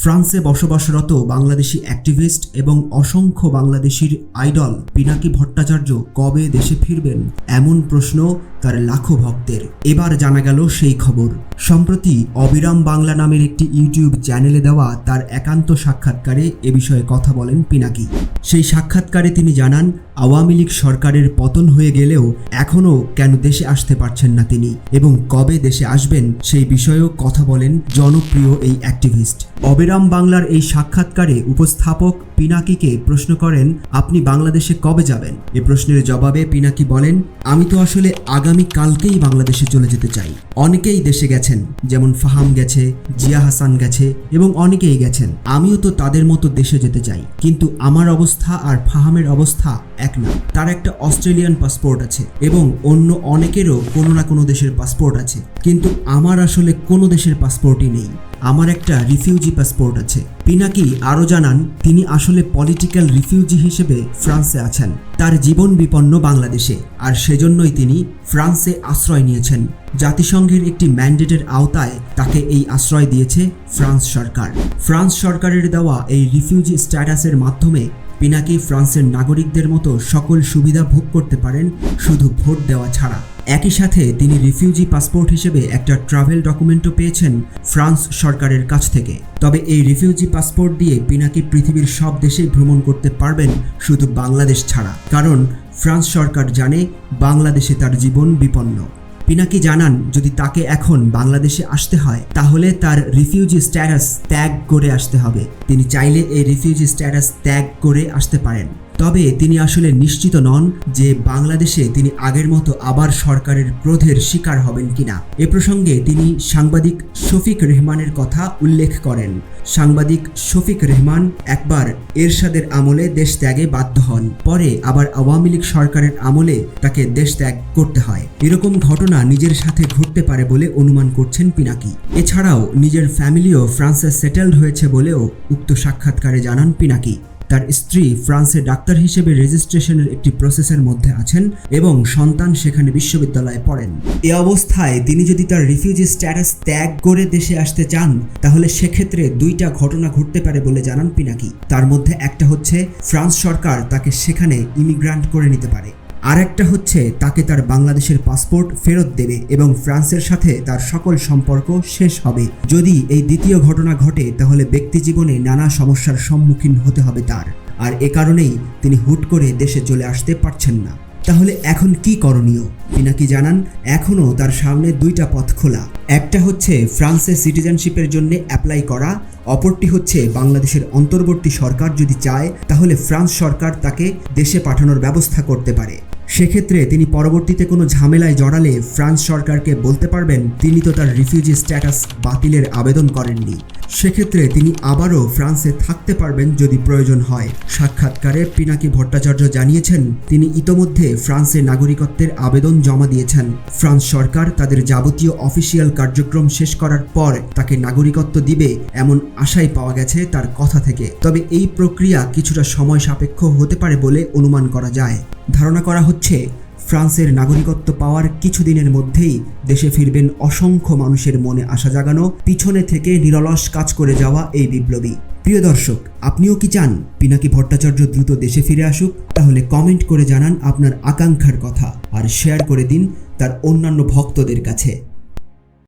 ফ্রান্সে বসবাসরত বাংলাদেশি অ্যাক্টিভিস্ট এবং অসংখ্য বাংলাদেশির আইডল পিনাকি ভট্টাচার্য কবে দেশে ফিরবেন এমন প্রশ্ন তার লাখো ভক্তের। এবার জানা গেল সেই খবর। সম্প্রতি অবিরাম বাংলা নামের একটি ইউটিউব চ্যানেলে দেওয়া তার একান্ত সাক্ষাৎকারে এ বিষয়ে কথা বলেন পিনাকি। সেই সাক্ষাৎকারে তিনি জানান আওয়ামী লীগ সরকারের পতন হয়ে গেলেও এখনও কেন দেশে আসতে পারছেন না তিনি? এবং কবে দেশে আসবেন সেই বিষয়েও কথা বলেন জনপ্রিয় এই অ্যাক্টিভিস্ট। অবিরাম বাংলার এই সাক্ষাৎকারে উপস্থাপক পিনাকিকে প্রশ্ন করেন, আপনি বাংলাদেশে কবে যাবেন? এ প্রশ্নের জবাবে পিনাকি বলেন, আমি তো আসলে আগামী কালকেই বাংলাদেশে চলে যেতে চাই। অনেকেই দেশে গেছেন, যেমন ফাহাম গেছে, জিয়া হাসান গেছে এবং অনেকেই গেছেন। আমিও তো তাদের মতো দেশে যেতে চাই। কিন্তু আমার অবস্থা আর ফাহামের অবস্থা এক না তার একটা অস্ট্রেলিয়ান পাসপোর্ট আছে এবং অন্য অনেকেরও কোনো না কোনো দেশের পাসপোর্ট আছে। কিন্তু আমার আসলে কোনো দেশের পাসপোর্টই নেই। আমার একটা রিফিউজি পাসপোর্ট আছে। পিনাকি আরও জানান, তিনি আসলে পলিটিক্যাল রিফিউজি হিসেবে ফ্রান্সে আছেন। তার জীবন বিপন্ন বাংলাদেশে। আর সেজন্যই তিনি ফ্রান্সে আশ্রয় নিয়েছেন। জাতিসংঘের একটি ম্যান্ডেটের আওতায় তাকে এই আশ্রয় দিয়েছে ফ্রান্স সরকার। ফ্রান্স সরকারের দেওয়া এই রিফিউজি স্ট্যাটাসের মাধ্যমে পিনাকি ফ্রান্সের নাগরিকদের মতো সকল সুবিধা ভোগ করতে পারেন শুধু ভোট দেওয়া ছাড়া। একই সাথে তিনি রিফিউজি পাসপোর্ট হিসেবে একটা ট্রাভেল ডকুমেন্টও পেয়েছেন ফ্রান্স সরকারের কাছ থেকে। তবে এই রিফিউজি পাসপোর্ট দিয়ে পিনাকি পৃথিবীর সব দেশেই ভ্রমণ করতে পারবেন শুধু বাংলাদেশ ছাড়া। কারণ ফ্রান্স সরকার জানে বাংলাদেশে তার জীবন বিপন্ন। পিনাকি জানান, যদি তাকে এখন বাংলাদেশে আসতে হয়, তাহলে তার রিফিউজি স্ট্যাটাস ত্যাগ করে আসতে হবে। তিনি চাইলে এই রিফিউজি স্ট্যাটাস ত্যাগ করে আসতে পারেন। তবে তিনি আসলে নিশ্চিত নন যে বাংলাদেশে তিনি আগের মতো আবার সরকারের ক্রোধের শিকার হবেন কিনা। এ প্রসঙ্গে তিনি সাংবাদিক শফিক রেহমানের কথা উল্লেখ করেন। সাংবাদিক শফিক রেহমান একবার এরশাদের আমলে দেশ ত্যাগে বাধ্য হন। পরে আবার আওয়ামী লীগ সরকারের আমলে তাকে দেশ ত্যাগ করতে হয়। এরকম ঘটনা নিজের সাথে ঘটতে পারে বলে অনুমান করছেন পিনাকি। এছাড়াও নিজের ফ্যামিলিও ফ্রান্সে সেটেলড হয়েছে বলেও উক্ত সাক্ষাৎকারে জানান পিনাকি। তার স্ত্রী ফ্রান্সে ডাক্তার হিসেবে রেজিস্ট্রেশনের একটি প্রসেসের মধ্যে আছেন এবং সন্তান সেখানে বিশ্ববিদ্যালয়ে পড়েন। এ অবস্থায় তিনি যদি তার রিফিউজি স্ট্যাটাস ত্যাগ করে দেশে আসতে চান, তাহলে সেক্ষেত্রে দুইটা ঘটনা ঘটতে পারে বলে জানান পিনাকি। তার মধ্যে একটা হচ্ছে, ফ্রান্স সরকার তাকে সেখানে ইমিগ্রান্ট করে নিতে পারে। আরেকটা হচ্ছে তাকে তার বাংলাদেশের পাসপোর্ট ফেরত দেবে এবং ফ্রান্সের সাথে তার সকল সম্পর্ক শেষ হবে। যদি এই দ্বিতীয় ঘটনা ঘটে, তাহলে ব্যক্তি জীবনে নানা সমস্যার সম্মুখীন হতে হবে তার। আর এ কারণেই তিনি হুট করে দেশে চলে আসতে পারছেন না। তাহলে এখন কি করণীয়? পিনাকি জানান, এখনও তার সামনে দুইটা পথ খোলা। একটা হচ্ছে ফ্রান্সের সিটিজেনশিপের জন্য অ্যাপ্লাই করা, অপরটি হচ্ছে বাংলাদেশের অন্তর্বর্তী সরকার যদি চায়, তাহলে ফ্রান্স সরকার তাকে দেশে পাঠানোর ব্যবস্থা করতে পারে। সেক্ষেত্রে তিনি পরবর্তীতে কোনো ঝামেলায় জড়ালে ফ্রান্স সরকারকে বলতে পারবেন, তিনি তো তার রিফিউজি স্ট্যাটাস বাতিলের আবেদন করেননি। সেক্ষেত্রে তিনি আবারও ফ্রান্সে থাকতে পারবেন যদি প্রয়োজন হয়। সাক্ষাৎকারে পিনাকি ভট্টাচার্য জানিয়েছেন, তিনি ইতোমধ্যে ফ্রান্সে নাগরিকত্বের আবেদন জমা দিয়েছেন। ফ্রান্স সরকার তাদের যাবতীয় অফিসিয়াল কার্যক্রম শেষ করার পর তাকে নাগরিকত্ব দিবে এমন আশাই পাওয়া গেছে তার কথা থেকে। তবে এই প্রক্রিয়া কিছুটা সময় সাপেক্ষ হতে পারে বলে অনুমান করা যায়। ধারণা করা হচ্ছে ফ্রান্সের নাগরিকত্ব পাওয়ার কিছুদিনের মধ্যেই দেশে ফিরবেন অসংখ্য মানুষের মনে আশা জাগানো, পিছনে থেকে নিরলস কাজ করে যাওয়া এই বিপ্লবী। প্রিয় দর্শক, আপনিও কি চান পিনাকি ভট্টাচার্য দ্রুত দেশে ফিরে আসুক? তাহলে কমেন্ট করে জানান আপনার আকাঙ্ক্ষার কথা আর শেয়ার করে দিন তার অন্যান্য ভক্তদের কাছে।